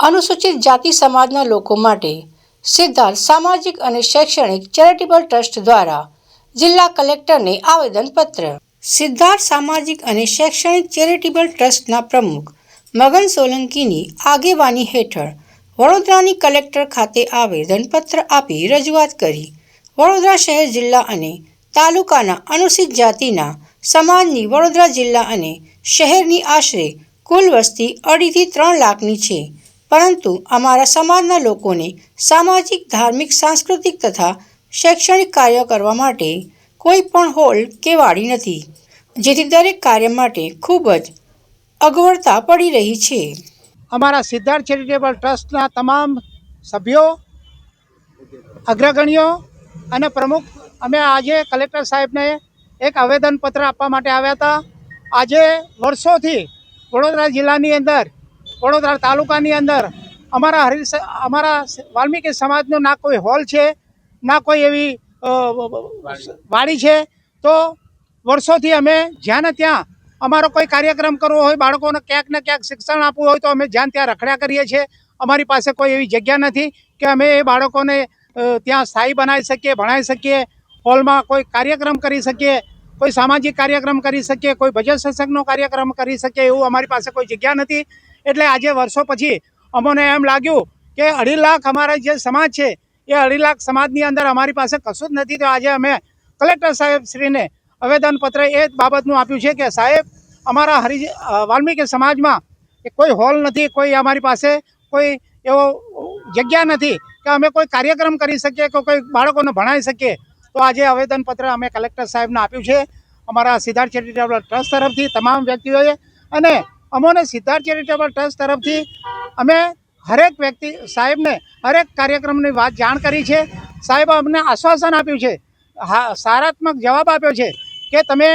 અનુસૂચિત જાતિ સમાજના લોકો માટે સિદ્ધાર્થ સામાજિક અને શૈક્ષણિક ચેરિટેબલ ટ્રસ્ટ દ્વારા જિલ્લા કલેક્ટરને આવેદનપત્ર. સિદ્ધાર્થ સામાજિક અને શૈક્ષણિક ચેરિટેબલ ટ્રસ્ટના પ્રમુખ મગન સોલંકીની આગેવાની હેઠળ વડોદરાની કલેક્ટર ખાતે આવેદનપત્ર આપી રજૂઆત કરી. વડોદરા શહેર જિલ્લા અને તાલુકાના અનુસૂચિત જાતિના સમાજની વડોદરા જિલ્લા અને શહેરની આશરે કુલ વસ્તી અઢીથી ત્રણ લાખની છે. પરંતુ અમારા સમાજના લોકોને સામાજિક, ધાર્મિક, સાંસ્કૃતિક તથા શૈક્ષણિક કાર્ય કરવા માટે કોઈ પણ હોલ કે વાડી નથી, જેથી દરેક કાર્ય માટે ખૂબ જ અગવડતા પડી રહી છે. અમારા સિદ્ધાર્થ ચેરિટેબલ ટ્રસ્ટના તમામ સભ્યો અગ્રગણ્યો અને પ્રમુખ, અમે આજે કલેક્ટર સાહેબને એક આવેદનપત્ર આપવા માટે આવ્યા હતા. આજે વર્ષોથી વડોદરા જિલ્લાની અંદર વડોદરા તાલુકાની અંદર અમારા હરિ અમારા વાલ્મીકી સમાજનો ના કોઈ હોલ છે, ના કોઈ એવી વાડી છે, તો વર્ષોથી અમે જ્યાં ને ત્યાં અમારો કોઈ કાર્યક્રમ કરવો હોય, બાળકોને ક્યાંક ને ક્યાંક શિક્ષણ આપવું હોય તો અમે જ્યાં ત્યાં રખડ્યા કરીએ છીએ. અમારી પાસે કોઈ એવી જગ્યા નથી કે અમે એ બાળકોને ત્યાં સ્થાયી બનાવી શકીએ, ભણાવી શકીએ, હોલમાં કોઈ કાર્યક્રમ કરી શકીએ. કોઈ સામાજિક કાર્યક્રમ કરી શકીએ, કોઈ ભજન સત્સંગનો કાર્યક્રમ કરી શકીએ એવું અમારી પાસે કોઈ જગ્યા નથી. એટલે આજે વર્ષો પછી અમને એમ લાગ્યું કે અઢી લાખ અમારા જે સમાજ છે, એ અઢી લાખ સમાજની અંદર અમારી પાસે કશું જ નથી. તો આજે અમે કલેક્ટર સાહેબ શ્રીને આવેદનપત્ર એ બાબતનું આપ્યું છે કે સાહેબ, અમારા હરિ વાલ્મીકી સમાજમાં કોઈ હોલ નથી, કોઈ અમારી પાસે કોઈ એવો જગ્યા નથી કે અમે કોઈ કાર્યક્રમ કરી શકીએ કે કોઈ બાળકોને ભણાવી શકીએ. તો આજે આવેદનપત્ર અમે કલેક્ટર સાહેબને આપ્યું છે. અમારા સિદ્ધાર્થ ચેરિટેબલ ટ્રસ્ટ તરફથી તમામ વ્યક્તિઓએ અને અમોને સિદ્ધાર્થ ચેરિટેબલ ટ્રસ્ટ તરફથી અમે હરેક વ્યક્તિ સાહેબને હરેક કાર્યક્રમની વાત જાણ કરી છે. સાહેબ અમને આશ્વાસન આપ્યું છે. સારાત્મક જવાબ આપ્યો છે કે તમે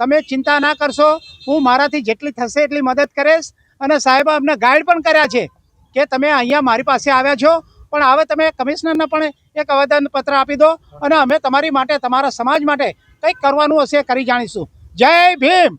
તમે ચિંતા ના કરશો. હું મારાથી જેટલી થશે એટલી મદદ કરીશ અને સાહેબ અમને ગાઈડ પણ કર્યા છે કે તમે અહીંયા મારી પાસે આવ્યા છો. પણ હવે તમે કમિશનરને પણ એક આવેદનપત્ર આપી દો અને અમે તમારી માટે, તમારા સમાજ માટે કંઈક કરવાનું હશે કરી જાણીશું. જય ભીમ!